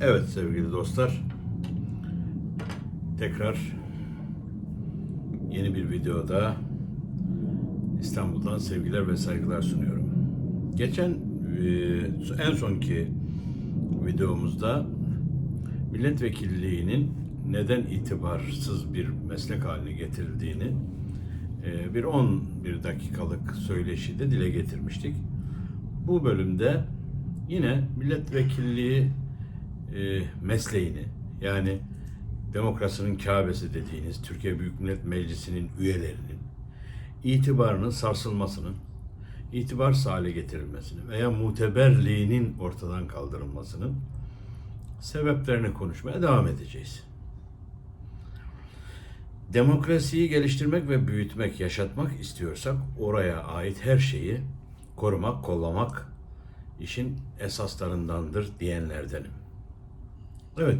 Evet sevgili dostlar. Tekrar yeni bir videoda İstanbul'dan sevgiler ve saygılar sunuyorum. Geçen e, en sonki videomuzda milletvekilliğinin neden itibarsız bir meslek haline getirildiğini e, bir 11 dakikalık söyleşide dile getirmiştik. Bu bölümde yine milletvekilliği e, mesleğini yani demokrasinin Kabe'si dediğiniz Türkiye Büyük Millet Meclisi'nin üyelerinin itibarının sarsılmasının, itibarsız hale getirilmesini veya muteberliğinin ortadan kaldırılmasının sebeplerini konuşmaya devam edeceğiz. Demokrasiyi geliştirmek ve büyütmek, yaşatmak istiyorsak oraya ait her şeyi korumak, kollamak işin esaslarındandır diyenlerdenim. Evet.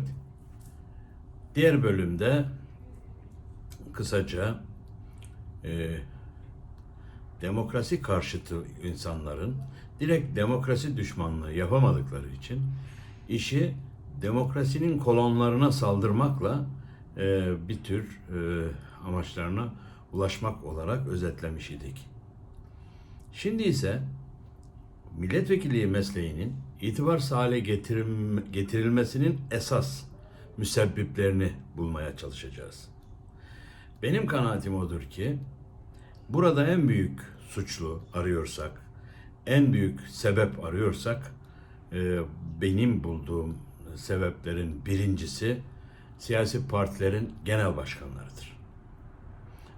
Diğer bölümde kısaca e, demokrasi karşıtı insanların direkt demokrasi düşmanlığı yapamadıkları için işi demokrasinin kolonlarına saldırmakla e, bir tür e, amaçlarına ulaşmak olarak özetlemiş idik. Şimdi ise milletvekilliği mesleğinin itibarsız hale getirilmesinin esas müsebbiplerini bulmaya çalışacağız. Benim kanaatim odur ki burada en büyük suçlu arıyorsak, en büyük sebep arıyorsak e, benim bulduğum sebeplerin birincisi siyasi partilerin genel başkanlarıdır.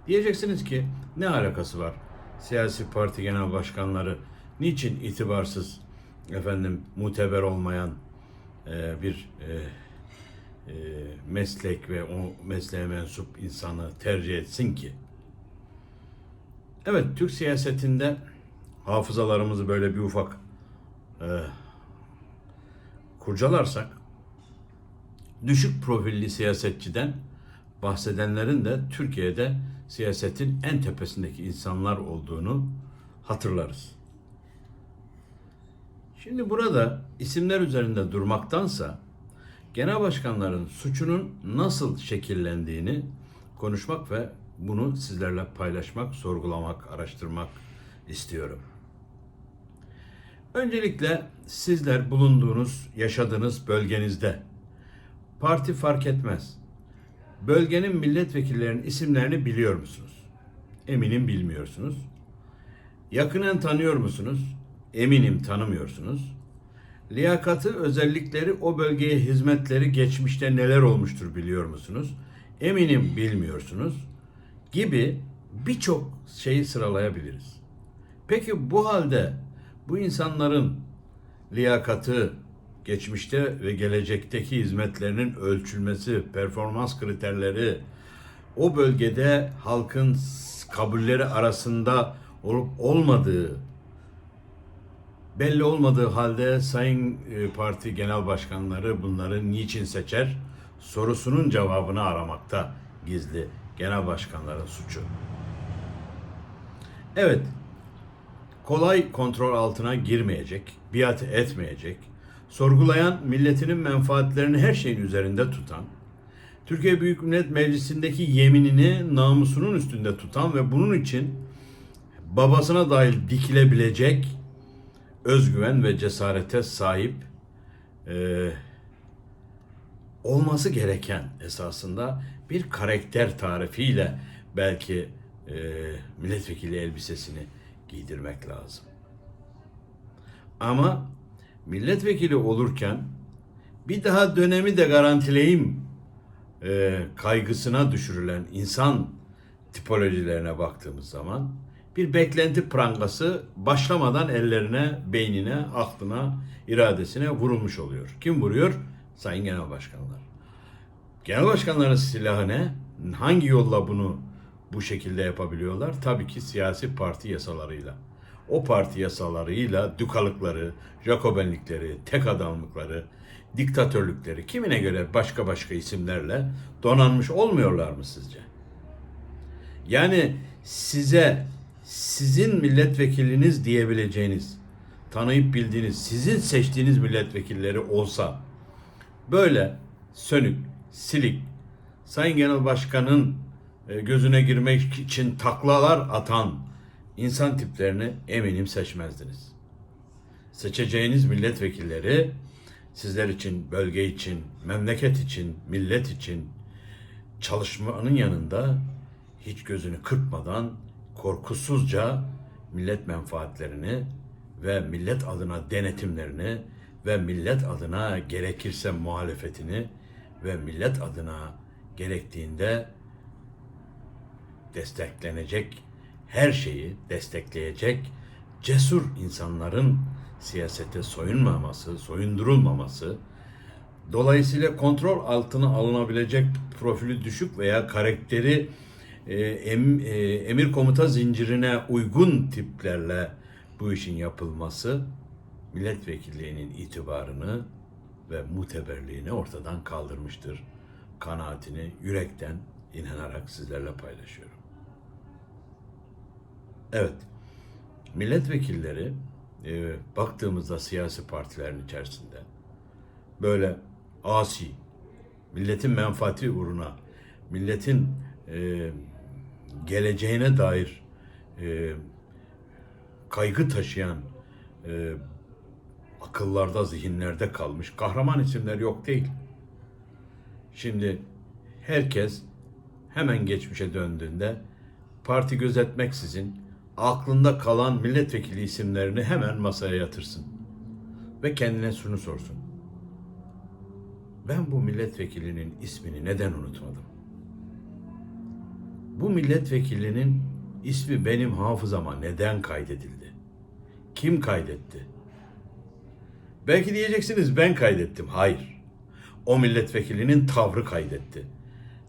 Diyeceksiniz ki ne alakası var? Siyasi parti genel başkanları niçin itibarsız, efendim muteber olmayan e, bir e, e, meslek ve o mesleğe mensup insanı tercih etsin ki? Evet, Türk siyasetinde hafızalarımızı böyle bir ufak e, kurcalarsak, düşük profilli siyasetçiden bahsedenlerin de Türkiye'de siyasetin en tepesindeki insanlar olduğunu hatırlarız. Şimdi burada isimler üzerinde durmaktansa genel başkanların suçunun nasıl şekillendiğini konuşmak ve bunu sizlerle paylaşmak, sorgulamak, araştırmak istiyorum. Öncelikle sizler bulunduğunuz, yaşadığınız bölgenizde parti fark etmez. Bölgenin milletvekillerinin isimlerini biliyor musunuz? Eminim bilmiyorsunuz. Yakinen tanıyor musunuz? Eminim tanımıyorsunuz. Liyakatı, özellikleri, o bölgeye hizmetleri geçmişte neler olmuştur biliyor musunuz? Eminim bilmiyorsunuz. Gibi birçok şeyi sıralayabiliriz. Peki bu halde bu insanların liyakatı, geçmişte ve gelecekteki hizmetlerinin ölçülmesi, performans kriterleri, o bölgede halkın kabulleri arasında olup olmadığı belli olmadığı halde Sayın e, Parti Genel Başkanları bunları niçin seçer sorusunun cevabını aramakta gizli genel başkanların suçu. Evet, kolay kontrol altına girmeyecek, biat etmeyecek, sorgulayan milletinin menfaatlerini her şeyin üzerinde tutan, Türkiye Büyük Millet Meclisi'ndeki yeminini namusunun üstünde tutan ve bunun için babasına dahil dikilebilecek özgüven ve cesarete sahip e, olması gereken esasında bir karakter tarifiyle belki e, milletvekili elbisesini giydirmek lazım. Ama milletvekili olurken bir daha dönemi de garantileyim e, kaygısına düşürülen insan tipolojilerine baktığımız zaman bir beklenti prangası başlamadan ellerine, beynine, aklına, iradesine vurulmuş oluyor. Kim vuruyor? Sayın Genel Başkanlar. Genel Başkanların silahı ne? Hangi yolla bunu bu şekilde yapabiliyorlar? Tabii ki siyasi parti yasalarıyla. O parti yasalarıyla dükalıkları, Jacobenlikleri, tek adamlıkları, diktatörlükleri kimine göre başka başka isimlerle donanmış olmuyorlar mı sizce? Yani size sizin milletvekiliniz diyebileceğiniz, tanıyıp bildiğiniz, sizin seçtiğiniz milletvekilleri olsa böyle sönük, silik, Sayın Genel Başkan'ın e, gözüne girmek için taklalar atan insan tiplerini eminim seçmezdiniz. Seçeceğiniz milletvekilleri sizler için, bölge için, memleket için, millet için çalışmanın yanında hiç gözünü kırpmadan korkusuzca millet menfaatlerini ve millet adına denetimlerini ve millet adına gerekirse muhalefetini ve millet adına gerektiğinde desteklenecek her şeyi destekleyecek cesur insanların siyasete soyunmaması, soyundurulmaması, dolayısıyla kontrol altına alınabilecek profili düşük veya karakteri e, em- e, emir komuta zincirine uygun tiplerle bu işin yapılması milletvekilliğinin itibarını ve muteberliğini ortadan kaldırmıştır. Kanaatini yürekten inanarak sizlerle paylaşıyorum. Evet, milletvekilleri e, baktığımızda siyasi partilerin içerisinde böyle asi, milletin menfaati uğruna, milletin e, geleceğine dair e, kaygı taşıyan e, akıllarda, zihinlerde kalmış kahraman isimler yok değil. Şimdi herkes hemen geçmişe döndüğünde parti gözetmeksizin aklında kalan milletvekili isimlerini hemen masaya yatırsın. Ve kendine şunu sorsun. Ben bu milletvekilinin ismini neden unutmadım? Bu milletvekilinin ismi benim hafızama neden kaydedildi? Kim kaydetti? Belki diyeceksiniz ben kaydettim. Hayır. O milletvekilinin tavrı kaydetti.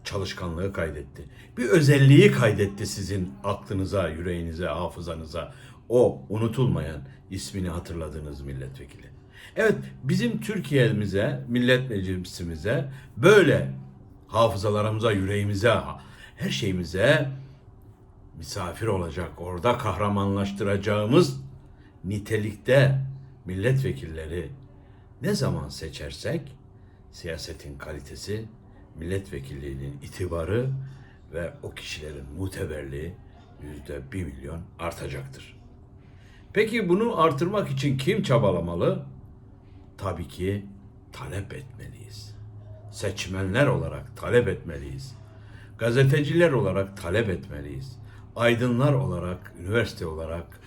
Çalışkanlığı kaydetti. Bir özelliği kaydetti sizin aklınıza, yüreğinize, hafızanıza. O unutulmayan ismini hatırladığınız milletvekili. Evet bizim Türkiye'mize, millet meclisimize böyle hafızalarımıza, yüreğimize, her şeyimize misafir olacak, orada kahramanlaştıracağımız nitelikte milletvekilleri ne zaman seçersek siyasetin kalitesi, milletvekilliğinin itibarı ve o kişilerin muteberliği yüzde bir milyon artacaktır. Peki bunu artırmak için kim çabalamalı? Tabii ki talep etmeliyiz. Seçmenler olarak talep etmeliyiz. Gazeteciler olarak talep etmeliyiz. Aydınlar olarak, üniversite olarak,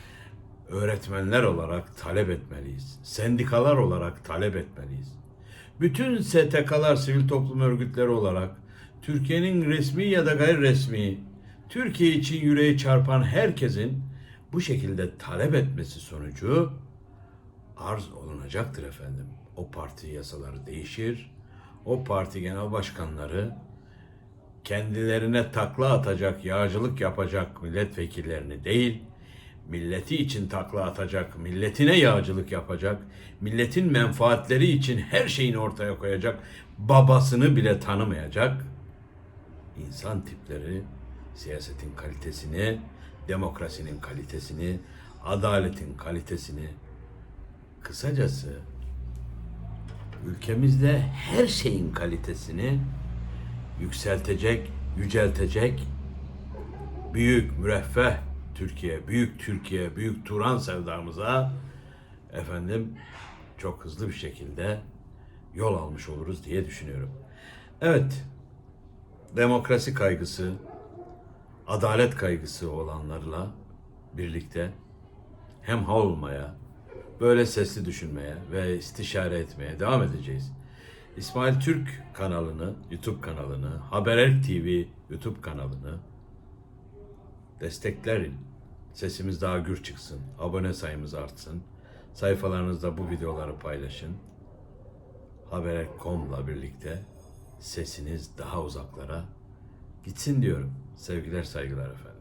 öğretmenler olarak talep etmeliyiz. Sendikalar olarak talep etmeliyiz. Bütün STK'lar, sivil toplum örgütleri olarak Türkiye'nin resmi ya da gayri resmi, Türkiye için yüreği çarpan herkesin bu şekilde talep etmesi sonucu arz olunacaktır efendim. O parti yasaları değişir. O parti genel başkanları kendilerine takla atacak, yağcılık yapacak milletvekillerini değil, milleti için takla atacak, milletine yağcılık yapacak, milletin menfaatleri için her şeyini ortaya koyacak, babasını bile tanımayacak insan tipleri siyasetin kalitesini, demokrasinin kalitesini, adaletin kalitesini, kısacası ülkemizde her şeyin kalitesini yükseltecek, yüceltecek büyük müreffeh Türkiye, büyük Türkiye, büyük Turan sevdamıza efendim çok hızlı bir şekilde yol almış oluruz diye düşünüyorum. Evet, demokrasi kaygısı, adalet kaygısı olanlarla birlikte hem olmaya, böyle sesli düşünmeye ve istişare etmeye devam edeceğiz. İsmail Türk kanalını, YouTube kanalını, Haberel TV YouTube kanalını desteklerin. Sesimiz daha gür çıksın. Abone sayımız artsın. Sayfalarınızda bu videoları paylaşın. Haberel.com'la birlikte sesiniz daha uzaklara gitsin diyorum. Sevgiler saygılar efendim.